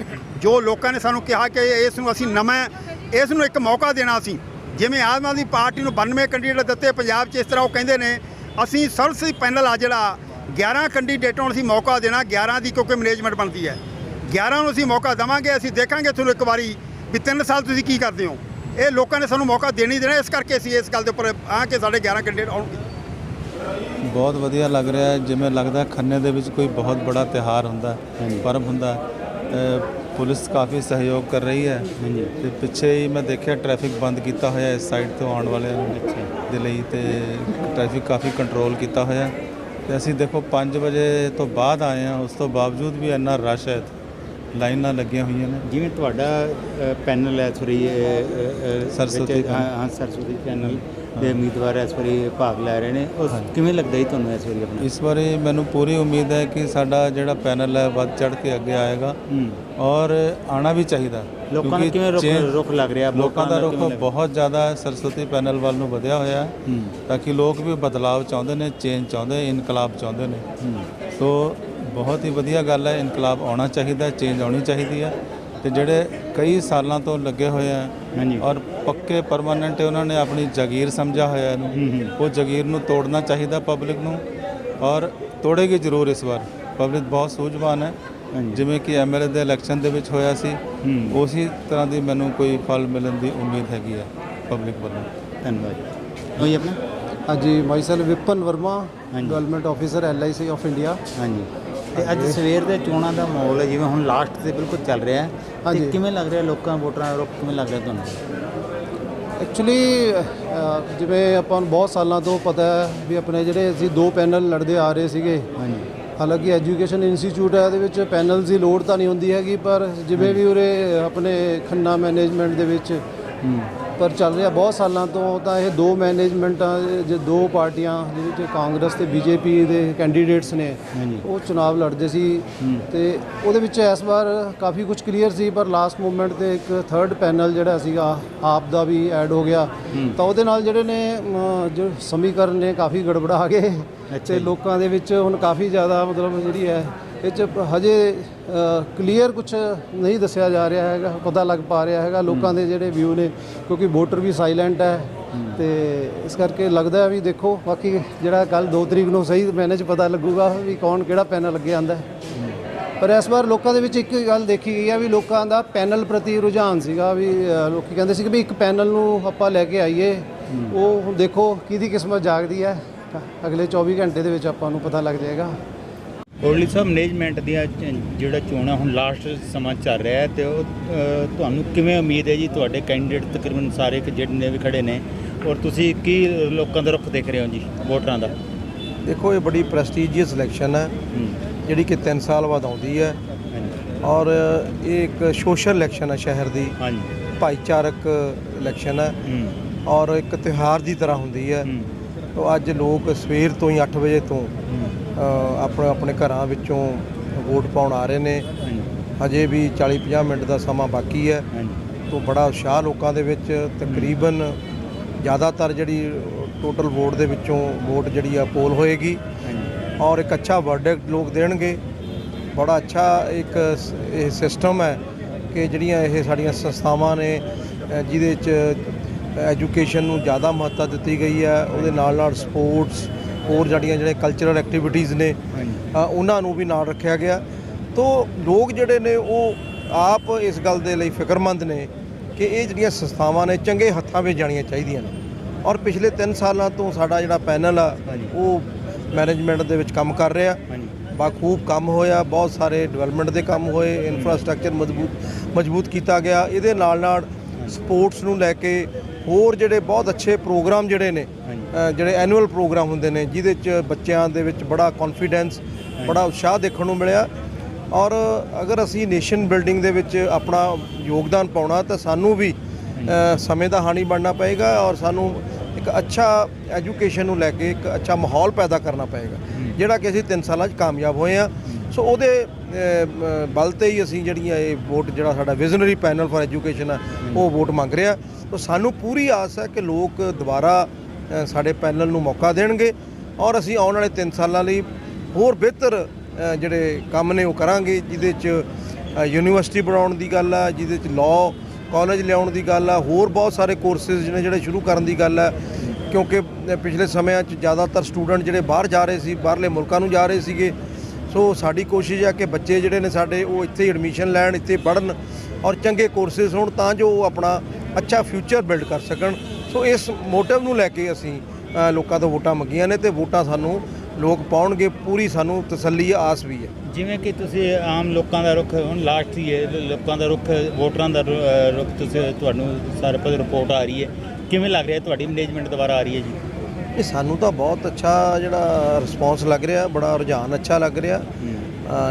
Speaker 2: ਜੋ ਲੋਕਾਂ ਨੇ ਸਾਨੂੰ ਕਿਹਾ ਕਿ ਇਸ ਨੂੰ ਅਸੀਂ ਨਵਾਂ ਇਸ ਨੂੰ ਇੱਕ ਮੌਕਾ ਦੇਣਾ ਸੀ। ਜਿਵੇਂ ਆਮ ਆਦਮੀ ਪਾਰਟੀ ਨੂੰ 92 ਕੈਂਡੀਡੇਟ ਦਿੱਤੇ ਪੰਜਾਬ 'ਚ ਇਸ ਤਰ੍ਹਾਂ ਉਹ ਕਹਿੰਦੇ ਨੇ ਅਸੀਂ ਸਰਸੀ ਪੈਨਲ ਆ ਜਿਹੜਾ 11 ਕੈਂਡੀਡੇਟਾਂ ਨੂੰ ਅਸੀਂ ਮੌਕਾ ਦੇਣਾ 11 ਦੀ ਕਿਉਂਕਿ ਮੈਨੇਜਮੈਂਟ ਬਣਦੀ ਹੈ। 11 ਨੂੰ ਅਸੀਂ ਮੌਕਾ ਦੇਵਾਂਗੇ ਅਸੀਂ ਦੇਖਾਂਗੇ ਤੁਹਾਨੂੰ ਇੱਕ ਵਾਰੀ ਵੀ 3 ਸਾਲ ਤੁਸੀਂ ਕੀ ਕਰਦੇ ਹੋ। ਇਹ ਲੋਕਾਂ ਨੇ ਸਾਨੂੰ ਮੌਕਾ ਦੇਣੀ ਦੇਣਾ ਇਸ ਕਰਕੇ ਅਸੀਂ ਇਸ ਗੱਲ ਦੇ ਉੱਪਰ ਆ ਕੇ ਸਾਡੇ 11 ਕੈਂਡੀਡੇਟ ਆਉਣਗੇ।
Speaker 9: ਬਹੁਤ ਵਧੀਆ ਲੱਗ ਰਿਹਾ ਜਿਵੇਂ ਲੱਗਦਾ ਖੰਨੇ ਦੇ ਵਿੱਚ ਕੋਈ ਬਹੁਤ ਬੜਾ ਤਿਹਾਰ ਹੁੰਦਾ ਹੈ, ਪਰਬ ਹੁੰਦਾ
Speaker 11: ਪੁਲਿਸ ਕਾਫੀ ਸਹਿਯੋਗ ਕਰ ਰਹੀ ਹੈ। ਤੇ ਪਿੱਛੇ ਹੀ ਮੈਂ ਦੇਖਿਆ ਟ੍ਰੈਫਿਕ ਬੰਦ ਕੀਤਾ ਹੋਇਆ ਇਸ ਸਾਈਡ ਤੋਂ ਆਉਣ ਵਾਲਿਆਂ ਨੂੰ ਦੇ ਲਈ ਤੇ ਟ੍ਰੈਫਿਕ ਕਾਫੀ ਕੰਟਰੋਲ ਕੀਤਾ ਹੋਇਆ। ਤੇ ਅਸੀਂ ਦੇਖੋ 5 ਵਜੇ ਤੋਂ ਬਾਅਦ ਆਏ ਹਾਂ ਉਸ ਤੋਂ ਬਾਵਜੂਦ ਵੀ ਇੰਨਾ ਰਸ਼ ਹੈ ਲਾਈਨਾਂ ਲੱਗੀਆਂ ਹੋਈਆਂ ਨੇ।
Speaker 8: ਜਿਵੇਂ ਤੁਹਾਡਾ ਪੈਨਲ ਹੈ ਸੋਰੀ
Speaker 11: ਸਰਸਵਤੀ
Speaker 8: ਹਾਂ ਹਾਂ, ਸਰਸਵਤੀ ਪੈਨਲ ਦੇ ਉਮੀਦਵਾਰ ਇਸ ਵਾਰੀ ਭਾਗ ਲੈ ਰਹੇ ਨੇ। ਉਸ ਕਿਵੇਂ ਲੱਗਦਾ ਜੀ ਤੁਹਾਨੂੰ ਇਸ ਵਾਰੀ ਆਪਣਾ?
Speaker 11: ਇਸ ਬਾਰੇ ਮੈਨੂੰ ਪੂਰੀ ਉਮੀਦ ਹੈ ਕਿ ਸਾਡਾ ਜਿਹੜਾ ਪੈਨਲ ਹੈ ਵੱਧ ਚੜ ਕੇ ਅੱਗੇ ਆਏਗਾ। ਔਰ ਆਣਾ ਵੀ ਚਾਹੀਦਾ।
Speaker 8: ਲੋਕਾਂ ਦਾ
Speaker 11: ਕਿਉਂਕਿ
Speaker 8: ਕਿਵੇਂ ਰੁਖ
Speaker 11: change-
Speaker 8: ਰੁਖ ਲੱਗ ਰਿਹਾ
Speaker 11: ਲੋਕਾਂ ਦਾ
Speaker 8: ਕਿਵੇਂ
Speaker 11: ਰੁਖ
Speaker 8: ਲੱਗ?
Speaker 11: ਬਹੁਤ ਜ਼ਿਆਦਾ ਸਰਸਵਤੀ ਪੈਨਲ ਵੱਲ ਨੂੰ ਵਧਿਆ ਹੋਇਆ ਹੈ। ਤਾਂ ਕਿ ਲੋਕ ਵੀ ਬਦਲਾਵ ਚਾਹੁੰਦੇ ਨੇ ਚੇਂਜ ਚਾਹੁੰਦੇ ਇਨਕਲਾਬ ਚਾਹੁੰਦੇ ਨੇ। ਸੋ ਬਹੁਤ ਹੀ ਵਧੀਆ ਗੱਲ ਹੈ ਇਨਕਲਾਬ ਆਉਣਾ ਚਾਹੀਦਾ ਚੇਂਜ ਆਉਣੀ ਚਾਹੀਦੀ ਹੈ। ਤੇ ਜਿਹੜੇ ਕਈ ਸਾਲਾਂ ਤੋਂ ਲੱਗੇ ਹੋਏ ਆ
Speaker 8: ਹਾਂਜੀ।
Speaker 11: ਔਰ ਪੱਕੇ ਪਰਮਾਨੈਂਟ ਉਹਨਾਂ ਨੇ ਆਪਣੀ ਜਾਗੀਰ ਸਮਝਿਆ ਹੋਇਆ ਇਹਨੂੰ। ਉਹ ਜਾਗੀਰ ਨੂੰ ਤੋੜਨਾ ਚਾਹੀਦਾ ਪਬਲਿਕ ਨੂੰ ਔਰ ਤੋੜੇਗੀ ਜ਼ਰੂਰ ਇਸ ਵਾਰ। ਪਬਲਿਕ ਬਹੁਤ ਸੂਝਵਾਨ ਹੈ। ਜਿਵੇਂ ਕਿ ਐਮਐਲਏ ਦੇ ਇਲੈਕਸ਼ਨ ਦੇ ਵਿੱਚ ਹੋਇਆ ਸੀ ਉਸੇ ਤਰ੍ਹਾਂ ਦੀ ਮੈਨੂੰ ਕੋਈ ਫਲ ਮਿਲਣ ਦੀ ਉਮੀਦ ਹੈਗੀ ਹੈ ਪਬਲਿਕ ਵੱਲੋਂ।
Speaker 8: ਧੰਨਵਾਦ। ਕੋਈ ਆਪਣਾ?
Speaker 9: ਹਾਂਜੀ myself Vipan Verma. Development officer LIC of India
Speaker 8: ਹਾਂਜੀ। ਤੇ ਅੱਜ ਸਵੇਰ ਦੇ ਚੋਣਾਂ ਦਾ ਮਾਹੌਲ ਹੈ ਜਿਵੇਂ ਹੁਣ ਲਾਸਟ ਤੇ ਬਿਲਕੁਲ ਚੱਲ ਰਿਹਾ ਹੈ। ਤੇ
Speaker 9: ਹਾਂਜੀ।
Speaker 8: ਕਿਵੇਂ ਲੱਗ ਰਿਹਾ ਲੋਕਾਂ ਵੋਟਰਾਂ ਦਾ ਰੁਖ ਕਿਵੇਂ ਲੱਗ ਰਿਹਾ ਤੁਹਾਨੂੰ?
Speaker 9: ਐਕਚੁਅਲੀ ਜਿਵੇਂ ਆਪਾਂ ਨੂੰ ਬਹੁਤ ਸਾਲਾਂ ਤੋਂ ਪਤਾ ਹੈ ਵੀ ਆਪਣੇ ਜਿਹੜੇ ਅਸੀਂ ਦੋ ਪੈਨਲ ਲੜਦੇ ਆ ਰਹੇ ਸੀਗੇ।
Speaker 8: ਹਾਂਜੀ।
Speaker 9: ਹਾਲਾਂਕਿ ਐਜੂਕੇਸ਼ਨ ਇੰਸਟੀਚਿਊਟ ਹੈ ਇਹਦੇ ਵਿੱਚ ਪੈਨਲਸ ਦੀ ਲੋੜ ਤਾਂ ਨਹੀਂ ਹੁੰਦੀ ਹੈਗੀ ਪਰ ਜਿਵੇਂ ਵੀ ਉਰੇ ਆਪਣੇ ਖੰਨਾ ਮੈਨੇਜਮੈਂਟ ਦੇ ਵਿੱਚ ਪਰ ਚੱਲ ਰਿਹਾ ਬਹੁਤ ਸਾਲਾਂ ਤੋਂ ਤਾਂ ਇਹ ਦੋ ਮੈਨੇਜਮੈਂਟਾਂ ਜੇ ਦੋ ਪਾਰਟੀਆਂ ਜਿਹਦੇ ਵਿੱਚ ਕਾਂਗਰਸ ਤੇ ਬੀਜੇਪੀ ਦੇ ਕੈਂਡੀਡੇਟਸ ਨੇ ਉਹ ਚੁਣਾਵ ਲੜਦੇ ਸੀ। ਤੇ ਉਹਦੇ ਵਿੱਚ ਇਸ ਵਾਰ ਕਾਫੀ ਕੁਝ ਕਲੀਅਰ ਸੀ ਪਰ ਲਾਸਟ ਮੂਮੈਂਟ ਤੇ ਇੱਕ ਥਰਡ ਪੈਨਲ ਜਿਹੜਾ ਸੀਗਾ ਆਪ ਦਾ ਵੀ ਐਡ ਹੋ ਗਿਆ। ਤਾਂ ਉਹਦੇ ਨਾਲ ਜਿਹੜੇ ਨੇ ਜੋ ਸਮੀਕਰਨ ਨੇ ਕਾਫੀ ਗੜਬੜਾ ਗਏ ਤੇ। ਲੋਕਾਂ ਦੇ ਵਿੱਚ ਹੁਣ ਕਾਫੀ ਜ਼ਿਆਦਾ ਮਤਲਬ ਜਿਹੜੀ ਹੈ ਇਹ 'ਚ ਹਜੇ ਕਲੀਅਰ ਕੁਝ ਨਹੀਂ ਦੱਸਿਆ ਜਾ ਰਿਹਾ ਹੈਗਾ ਪਤਾ ਲੱਗ ਪਾ ਰਿਹਾ ਹੈਗਾ। ਲੋਕਾਂ ਦੇ ਜਿਹੜੇ ਵਿਊ ਨੇ ਕਿਉਂਕਿ ਵੋਟਰ ਵੀ ਸਾਇਲੈਂਟ ਹੈ। ਤੇ ਇਸ ਕਰਕੇ ਲੱਗਦਾ ਹੈ ਵੀ ਦੇਖੋ ਬਾਕੀ ਜਿਹੜਾ ਕੱਲ 2 ਤਰੀਕ ਨੂੰ ਸਹੀ ਮੈਨੇ ਚ ਪਤਾ ਲੱਗੂਗਾ ਵੀ ਕੌਣ ਕਿਹੜਾ ਪੈਨਲ ਅੱਗੇ ਆਂਦਾ ਪਰ ਇਸ ਵਾਰ ਲੋਕਾਂ ਦੇ ਵਿੱਚ ਇੱਕ ਗੱਲ ਦੇਖੀ ਗਈ ਹੈ ਵੀ ਲੋਕਾਂ ਦਾ ਪੈਨਲ ਪ੍ਰਤੀ ਰੁਝਾਨ ਸੀਗਾ ਵੀ ਲੋਕੀ ਕਹਿੰਦੇ ਸੀ ਕਿ ਵੀ ਇੱਕ ਪੈਨਲ ਨੂੰ ਆਪਾਂ ਲੈ ਕੇ ਆਈਏ। ਉਹ ਦੇਖੋ ਕਿਹਦੀ ਕਿਸਮਤ ਜਾਗਦੀ ਹੈ। ਅਗਲੇ 24 ਘੰਟੇ ਦੇ ਵਿੱਚ ਆਪਾਂ ਨੂੰ ਪਤਾ ਲੱਗ ਜਾਏਗਾ।
Speaker 8: ਕੋਹਲੀ ਸਾਹਿਬ ਮੈਨੇਜਮੈਂਟ ਦੀਆਂ ਜਿਹੜਾ ਚੋਣਾਂ ਹੁਣ ਲਾਸਟ ਸਮਾਂ ਚੱਲ ਰਿਹਾ ਹੈ ਤੇ ਉਹ ਤੁਹਾਨੂੰ ਕਿਵੇਂ ਉਮੀਦ ਹੈ ਜੀ ਤੁਹਾਡੇ ਕੈਂਡੀਡੇਟ ਤਕਰੀਬਨ ਸਾਰੇ ਕਿ ਜਿੰਨੇ ਵੀ ਖੜੇ ਨੇ? ਔਰ ਤੁਸੀਂ ਕੀ ਲੋਕਾਂ ਦਾ ਰੁਖ ਦੇਖ ਰਹੇ ਹੋ ਜੀ ਵੋਟਰਾਂ ਦਾ?
Speaker 4: ਦੇਖੋ ਇਹ ਬੜੀ ਪ੍ਰੈਸਟੀਜੀਅਸ ਇਲੈਕਸ਼ਨ ਹੈ ਜਿਹੜੀ ਕਿ 3 ਸਾਲ ਬਾਅਦ ਆਉਂਦੀ ਹੈ। ਔਰ ਇਹ ਇੱਕ ਸੋਸ਼ਲ ਇਲੈਕਸ਼ਨ ਹੈ ਸ਼ਹਿਰ ਦੀ।
Speaker 8: ਹਾਂਜੀ।
Speaker 4: ਭਾਈਚਾਰਕ ਇਲੈਕਸ਼ਨ ਹੈ। ਔਰ ਇੱਕ ਤਿਉਹਾਰ ਦੀ ਤਰ੍ਹਾਂ ਹੁੰਦੀ ਹੈ। ਤੋਂ ਅੱਜ ਲੋਕ ਸਵੇਰ ਤੋਂ ਹੀ 8 ਵਜੇ ਤੋਂ ਆਪਣੇ ਆਪਣੇ ਘਰਾਂ ਵਿੱਚੋਂ ਵੋਟ ਪਾਉਣ ਆ ਰਹੇ ਨੇ।
Speaker 8: ਹਾਂਜੀ।
Speaker 4: ਹਜੇ ਵੀ 40-50 ਮਿੰਟ ਦਾ ਸਮਾਂ ਬਾਕੀ ਹੈ। ਤੋਂ ਬੜਾ ਉਤਸ਼ਾਹ ਲੋਕਾਂ ਦੇ ਵਿੱਚ। ਤਕਰੀਬਨ ਜ਼ਿਆਦਾਤਰ ਜਿਹੜੀ ਟੋਟਲ ਵੋਟ ਦੇ ਵਿੱਚੋਂ ਵੋਟ ਜਿਹੜੀ ਆ ਪੋਲ ਹੋਏਗੀ। ਔਰ ਇੱਕ ਅੱਛਾ ਵਰਡਿਕਟ ਲੋਕ ਦੇਣਗੇ। ਬੜਾ ਅੱਛਾ ਇੱਕ ਇਹ ਸਿਸਟਮ ਹੈ ਕਿ ਜਿਹੜੀਆਂ ਇਹ ਸਾਡੀਆਂ ਸੰਸਥਾਵਾਂ ਨੇ ਜਿਹਦੇ ਚ ਐਜੂਕੇਸ਼ਨ ਨੂੰ ਜ਼ਿਆਦਾ ਮਹੱਤਤਾ ਦਿੱਤੀ ਗਈ ਹੈ। ਉਹਦੇ ਨਾਲ ਨਾਲ ਸਪੋਰਟਸ ਹੋਰ ਜਿਹੜੀਆਂ ਜਿਹੜੇ ਕਲਚਰਲ ਐਕਟੀਵਿਟੀਜ਼ ਨੇ ਉਹਨਾਂ ਨੂੰ ਵੀ ਨਾਲ ਰੱਖਿਆ ਗਿਆ। ਤੋਂ ਲੋਕ ਜਿਹੜੇ ਨੇ ਉਹ ਆਪ ਇਸ ਗੱਲ ਦੇ ਲਈ ਫਿਕਰਮੰਦ ਨੇ ਕਿ ਇਹ ਜਿਹੜੀਆਂ ਸੰਸਥਾਵਾਂ ਨੇ ਚੰਗੇ ਹੱਥਾਂ ਵਿੱਚ ਜਾਣੀਆਂ ਚਾਹੀਦੀਆਂ ਨੇ। ਔਰ ਪਿਛਲੇ 3 ਸਾਲਾਂ ਤੋਂ ਸਾਡਾ ਜਿਹੜਾ ਪੈਨਲ ਆ। ਉਹ ਮੈਨੇਜਮੈਂਟ ਦੇ ਵਿੱਚ ਕੰਮ ਕਰ ਰਿਹਾ। ਬਾਖੂਬ ਕੰਮ ਹੋਇਆ ਬਹੁਤ ਸਾਰੇ ਡਿਵੈਲਪਮੈਂਟ ਦੇ ਕੰਮ ਹੋਏ ਇਨਫਰਾਸਟ੍ਰਕਚਰ ਮਜ਼ਬੂਤ ਮਜ਼ਬੂਤ ਕੀਤਾ ਗਿਆ। ਇਹਦੇ ਨਾਲ ਨਾਲ ਸਪੋਰਟਸ ਨੂੰ ਲੈ ਕੇ ਹੋਰ ਜਿਹੜੇ ਬਹੁਤ ਅੱਛੇ ਪ੍ਰੋਗਰਾਮ ਜਿਹੜੇ ਨੇ ਜਿਹੜੇ ਐਨੂਅਲ ਪ੍ਰੋਗਰਾਮ ਹੁੰਦੇ ਨੇ ਜਿਹਦੇ ਚ ਬੱਚਿਆਂ ਦੇ ਵਿੱਚ ਬੜਾ ਕੌਨਫੀਡੈਂਸ ਬੜਾ ਉਤਸ਼ਾਹ ਦੇਖਣ ਨੂੰ ਮਿਲਿਆ। ਔਰ ਅਗਰ ਅਸੀਂ ਨੇਸ਼ਨ ਬਿਲਡਿੰਗ ਦੇ ਵਿੱਚ ਆਪਣਾ ਯੋਗਦਾਨ ਪਾਉਣਾ ਤਾਂ ਸਾਨੂੰ ਵੀ ਸਮੇਂ ਦਾ ਹਾਣੀ ਬਣਨਾ ਪਏਗਾ ਔਰ ਸਾਨੂੰ ਇੱਕ ਅੱਛਾ ਐਜੂਕੇਸ਼ਨ ਨੂੰ ਲੈ ਕੇ ਇੱਕ ਅੱਛਾ ਮਾਹੌਲ ਪੈਦਾ ਕਰਨਾ ਪਏਗਾ ਜਿਹੜਾ ਕਿ ਅਸੀਂ 3 ਸਾਲਾਂ 'ਚ ਕਾਮਯਾਬ ਹੋਏ ਆ ਸੋ ਉਹਦੇ ਬਲ ਤੇ ਹੀ ਅਸੀਂ ਜਿਹੜੀਆਂ ਇਹ ਵੋਟ, ਜਿਹੜਾ ਸਾਡਾ ਵਿਜ਼ਨਰੀ ਪੈਨਲ ਫਾਰ ਐਜੂਕੇਸ਼ਨ ਹੈ ਉਹ ਵੋਟ ਮੰਗ ਰਿਹਾ। ਸੋ ਸਾਨੂੰ ਪੂਰੀ ਆਸ ਹੈ ਕਿ ਲੋਕ ਦੁਬਾਰਾ ਸਾਡੇ ਪੈਨਲ ਨੂੰ ਮੌਕਾ ਦੇਣਗੇ ਔਰ ਅਸੀਂ ਆਉਣ ਵਾਲੇ 3 ਸਾਲਾਂ ਲਈ ਹੋਰ ਬਿਹਤਰ ਜਿਹੜੇ ਕੰਮ ਨੇ ਉਹ ਕਰਾਂਗੇ, ਜਿਹਦੇ 'ਚ ਯੂਨੀਵਰਸਿਟੀ ਬਣਾਉਣ ਦੀ ਗੱਲ ਆ, ਜਿਹਦੇ 'ਚ ਲਾਅ ਕਾਲਜ ਲਿਆਉਣ ਦੀ ਗੱਲ ਆ, ਹੋਰ ਬਹੁਤ ਸਾਰੇ ਕੋਰਸਿਸ ਨੇ ਜਿਹੜੇ ਸ਼ੁਰੂ ਕਰਨ ਦੀ ਗੱਲ ਆ, ਕਿਉਂਕਿ ਪਿਛਲੇ ਸਮਿਆਂ 'ਚ ਜ਼ਿਆਦਾਤਰ ਸਟੂਡੈਂਟ ਜਿਹੜੇ ਬਾਹਰ ਜਾ ਰਹੇ ਸੀ, ਬਾਹਰਲੇ ਮੁਲਕਾਂ ਨੂੰ ਜਾ ਰਹੇ ਸੀਗੇ। ਸੋ ਸਾਡੀ ਕੋਸ਼ਿਸ਼ ਹੈ ਕਿ ਬੱਚੇ ਜਿਹੜੇ ਨੇ ਸਾਡੇ ਉਹ ਇੱਥੇ ਐਡਮਿਸ਼ਨ ਲੈਣ ਇੱਥੇ ਪੜ੍ਹਨ ਔਰ ਚੰਗੇ ਕੋਰਸਿਸ ਹੋਣ ਤਾਂ ਜੋ ਉਹ ਆਪਣਾ ਅੱਛਾ ਫਿਊਚਰ ਬਿਲਡ ਕਰ ਸਕਣ। ਸੋ ਇਸ ਮੋਟਿਵ ਨੂੰ ਲੈ ਕੇ ਅਸੀਂ ਲੋਕਾਂ ਤੋਂ ਵੋਟਾਂ ਮੰਗੀਆਂ ਨੇ ਤੇ ਵੋਟਾਂ ਸਾਨੂੰ ਲੋਕ ਪਾਉਣਗੇ। ਪੂਰੀ ਸਾਨੂੰ ਤਸੱਲੀ ਆਸ ਵੀ ਹੈ।
Speaker 8: ਜਿਵੇਂ ਕਿ ਤੁਸੀਂ ਆਮ ਲੋਕਾਂ ਦਾ ਰੁਖ ਹੁਣ ਲਾਸਟ ਹੀ ਹੈ ਲੋਕਾਂ ਦਾ ਰੁਖ ਵੋਟਰਾਂ ਦਾ ਰੁ- ਅ, ਰੁਖ ਤੁਸੀਂ ਤੁਹਾਨੂੰ ਸਾਰੇ ਪਾਸੇ ਰਿਪੋਰਟ ਆ ਰਹੀ ਹੈ। ਕਿਵੇਂ ਲੱਗ ਰਿਹਾ? ਤੁਹਾਡੀ ਮੈਨੇਜਮੈਂਟ ਦੁਬਾਰਾ ਆ ਰਹੀ ਹੈ ਜੀ?
Speaker 4: ਇਹ ਸਾਨੂੰ ਤਾਂ ਬਹੁਤ ਅੱਛਾ ਜਿਹੜਾ ਰਿਸਪੌਂਸ ਲੱਗ ਰਿਹਾ ਬੜਾ ਰੁਝਾਨ ਅੱਛਾ ਲੱਗ ਰਿਹਾ।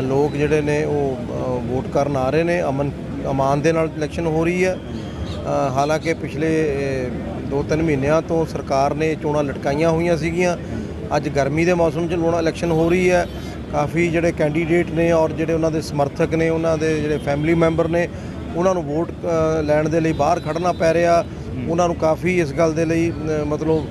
Speaker 4: ਲੋਕ ਜਿਹੜੇ ਨੇ ਉਹ ਵੋਟ ਕਰਨ ਆ ਰਹੇ ਨੇ ਅਮਨ ਅਮਾਨ ਦੇ ਨਾਲ ਇਲੈਕਸ਼ਨ ਹੋ ਰਹੀ ਹੈ। ਹਾਲਾਂਕਿ ਪਿਛਲੇ 2-3 ਮਹੀਨਿਆਂ ਤੋਂ ਸਰਕਾਰ ਨੇ ਚੋਣਾਂ ਲਟਕਾਈਆਂ ਹੋਈਆਂ ਸੀਗੀਆਂ। ਅੱਜ ਗਰਮੀ ਦੇ ਮੌਸਮ 'ਚ ਲੋਣਾ ਇਲੈਕਸ਼ਨ ਹੋ ਰਹੀ ਹੈ। ਕਾਫੀ ਜਿਹੜੇ ਕੈਂਡੀਡੇਟ ਨੇ ਔਰ ਜਿਹੜੇ ਉਹਨਾਂ ਦੇ ਸਮਰਥਕ ਨੇ ਉਹਨਾਂ ਦੇ ਜਿਹੜੇ ਫੈਮਿਲੀ ਮੈਂਬਰ ਨੇ ਉਹਨਾਂ ਨੂੰ ਵੋਟ ਲੈਣ ਦੇ ਲਈ ਬਾਹਰ ਖੜਨਾ ਪੈ ਰਿਹਾ। ਉਹਨਾਂ ਨੂੰ ਕਾਫੀ ਇਸ ਗੱਲ ਦੇ ਲਈ ਮਤਲਬ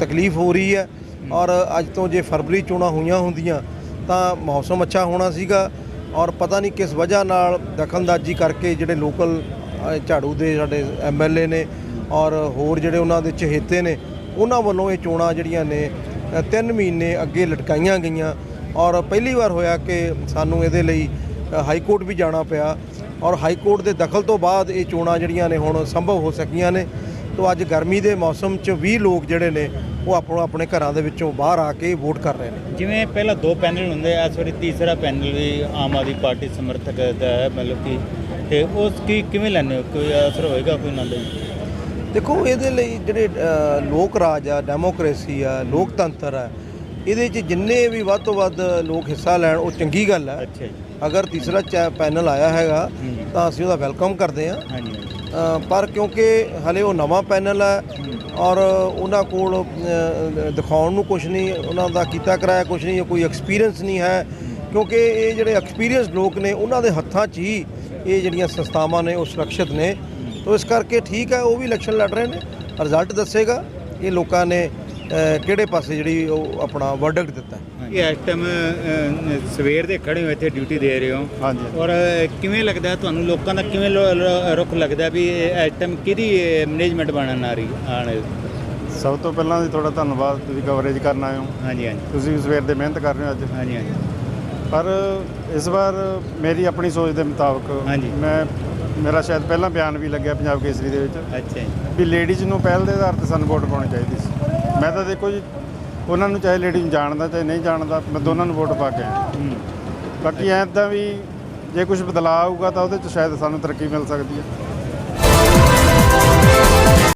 Speaker 4: ਤਕਲੀਫ ਹੋ ਰਹੀ ਹੈ। ਔਰ ਅੱਜ ਤੋਂ ਜੇ ਫਰਵਰੀ ਚੋਣਾਂ ਹੋਈਆਂ ਹੁੰਦੀਆਂ ਤਾਂ ਮੌਸਮ ਅੱਛਾ ਹੋਣਾ ਸੀਗਾ। ਔਰ ਪਤਾ ਨਹੀਂ ਕਿਸ ਵਜ੍ਹਾ ਨਾਲ ਦਖਲਅੰਦਾਜ਼ੀ ਕਰਕੇ ਜਿਹੜੇ ਲੋਕਲ ਝਾੜੂ ਦੇ ਸਾਡੇ ਐਮਐਲਏ ਨੇ ਔਰ ਹੋਰ ਜਿਹੜੇ ਉਹਨਾਂ ਦੇ ਚਹੇਤੇ ਨੇ ਉਹਨਾਂ ਵੱਲੋਂ ਇਹ ਚੋਣਾਂ ਜਿਹੜੀਆਂ ਨੇ ਤਿੰਨ ਮਹੀਨੇ ਅੱਗੇ ਲਟਕਾਈਆਂ ਗਈਆਂ। ਔਰ ਪਹਿਲੀ ਵਾਰ ਹੋਇਆ ਕਿ ਸਾਨੂੰ ਇਹਦੇ ਲਈ ਹਾਈ ਕੋਰਟ ਵੀ ਜਾਣਾ ਪਿਆ। ਔਰ ਹਾਈ ਕੋਰਟ ਦੇ ਦਖਲ ਤੋਂ ਬਾਅਦ ਇਹ ਚੋਣਾਂ ਜਿਹੜੀਆਂ ਨੇ ਹੁਣ ਸੰਭਵ ਹੋ ਸਕੀਆਂ ਨੇ। ਤੋਂ ਅੱਜ ਗਰਮੀ ਦੇ ਮੌਸਮ 'ਚ ਵੀ ਲੋਕ ਜਿਹੜੇ ਨੇ ਉਹ ਆਪੋ ਆਪਣੇ ਘਰਾਂ ਦੇ ਵਿੱਚੋਂ ਬਾਹਰ ਆ ਕੇ ਵੋਟ ਕਰ ਰਹੇ ਨੇ।
Speaker 8: ਜਿਵੇਂ ਪਹਿਲਾਂ ਦੋ ਪੈਨਲ ਹੁੰਦੇ ਆ ਇਸ ਵਾਰੀ ਤੀਸਰਾ ਪੈਨਲ ਵੀ ਆਮ ਆਦਮੀ ਪਾਰਟੀ ਸਮਰਥਕ ਦਾ ਹੈ ਮਤਲਬ ਕਿ ਤੇ ਉਸ ਕੀ ਕਿਵੇਂ ਲੈਂਦੇ ਹੋ? ਕੋਈ ਅਸਰ ਹੋਏਗਾ ਕੋਈ ਨਾ ਲਈ
Speaker 4: ਦੇਖੋ ਇਹਦੇ ਲਈ ਜਿਹੜੇ ਲੋਕ ਰਾਜ ਆ ਡੈਮੋਕ੍ਰੇਸੀ ਆ ਲੋਕਤੰਤਰ ਆ ਇਹਦੇ 'ਚ ਜਿੰਨੇ ਵੀ ਵੱਧ ਤੋਂ ਵੱਧ ਲੋਕ ਹਿੱਸਾ ਲੈਣ ਉਹ ਚੰਗੀ ਗੱਲ ਹੈ
Speaker 8: ਅੱਛਾ ਜੀ।
Speaker 4: ਅਗਰ ਤੀਸਰਾ ਪੈਨਲ ਆਇਆ ਹੈਗਾ ਤਾਂ ਅਸੀਂ ਉਹਦਾ ਵੈਲਕਮ ਕਰਦੇ ਹਾਂ। ਪਰ ਕਿਉਂਕਿ ਹਲੇ ਉਹ ਨਵਾਂ ਪੈਨਲ ਹੈ ਔਰ ਉਹਨਾਂ ਕੋਲ ਦਿਖਾਉਣ ਨੂੰ ਕੁਝ ਨਹੀਂ ਉਹਨਾਂ ਦਾ ਕੀਤਾ ਕਰਾਇਆ ਕੁਝ ਨਹੀਂ ਕੋਈ ਐਕਸਪੀਰੀਅੰਸ ਨਹੀਂ ਹੈ। ਕਿਉਂਕਿ ਇਹ ਜਿਹੜੇ ਐਕਸਪੀਰੀਅੰਸ ਲੋਕ ਨੇ ਉਹਨਾਂ ਦੇ ਹੱਥਾਂ 'ਚ ਹੀ ਇਹ ਜਿਹੜੀਆਂ ਸੰਸਥਾਵਾਂ ਨੇ ਉਹ ਸੁਰੱਖਿਅਤ ਨੇ। ਤੋਂ ਇਸ ਕਰਕੇ ਠੀਕ ਹੈ ਉਹ ਵੀ ਇਲੈਕਸ਼ਨ ਲੜ ਰਹੇ ਨੇ। ਰਿਜ਼ਲਟ ਦੱਸੇਗਾ। ਇਹ ਲੋਕਾਂ ਨੇ ਕਿਹੜੇ ਪਾਸੇ ਜਿਹੜੀ ਉਹ ਆਪਣਾ ਵਰਡਿਕਟ ਦਿੱਤਾ?
Speaker 8: ਇਹ ਇਸ ਟਾਈਮ ਸਵੇਰ ਦੇ ਖੜੇ ਹੋ ਇੱਥੇ ਡਿਊਟੀ ਦੇ ਰਹੇ ਹੋ।
Speaker 5: ਹਾਂਜੀ।
Speaker 8: ਔਰ ਕਿਵੇਂ ਲੱਗਦਾ ਤੁਹਾਨੂੰ ਲੋਕਾਂ ਦਾ ਕਿਵੇਂ ਰੁਖ ਲੱਗਦਾ ਵੀ ਇਹ ਇਸ ਟਾਈਮ ਕਿਹਦੀ ਮੈਨੇਜਮੈਂਟ ਬਣਨ ਆ ਰਹੀ ਆਣ
Speaker 5: ਸਭ ਤੋਂ ਪਹਿਲਾਂ ਜੀ ਤੁਹਾਡਾ ਧੰਨਵਾਦ ਤੁਸੀਂ ਕਵਰੇਜ ਕਰਨ ਆਏ ਹੋ।
Speaker 8: ਹਾਂਜੀ ਹਾਂਜੀ।
Speaker 5: ਤੁਸੀਂ ਵੀ ਸਵੇਰ ਦੇ ਮਿਹਨਤ ਕਰ ਰਹੇ ਹੋ ਅੱਜ।
Speaker 8: ਹਾਂਜੀ ਹਾਂਜੀ।
Speaker 5: ਪਰ ਇਸ ਵਾਰ ਮੇਰੀ ਆਪਣੀ ਸੋਚ ਦੇ ਮੁਤਾਬਕ
Speaker 8: ਹਾਂਜੀ।
Speaker 5: ਮੈਂ ਮੇਰਾ ਸ਼ਾਇਦ ਪਹਿਲਾਂ ਬਿਆਨ ਵੀ ਲੱਗਿਆ ਪੰਜਾਬ ਕੇਸਰੀ ਦੇ ਵਿੱਚ।
Speaker 8: ਅੱਛਾ ਜੀ।
Speaker 5: ਵੀ ਲੇਡੀਜ਼ ਨੂੰ ਪਹਿਲ ਦੇ ਆਧਾਰ ਤੇ ਸਾਨੂੰ ਵੋਟ ਪਾਉਣੀ ਚਾਹੀਦੀ ਸੀ। ਮੈਂ ਤਾਂ ਦੇਖੋ ਜੀ ਉਹਨਾਂ ਨੂੰ ਚਾਹੇ ਲੇਡੀ ਨੂੰ ਜਾਣਦਾ ਚਾਹੇ ਨਹੀਂ ਜਾਣਦਾ ਮੈਂ ਦੋਨਾਂ ਨੂੰ ਵੋਟ ਪਾ ਕੇ ਆਇਆ। ਬਾਕੀ ਐਂ ਤਾਂ ਵੀ ਜੇ ਕੁਝ ਬਦਲਾਅ ਆਊਗਾ ਤਾਂ ਉਹਦੇ ਚ ਸ਼ਾਇਦ ਸਾਨੂੰ ਤਰੱਕੀ ਮਿਲ ਸਕਦੀ ਹੈ।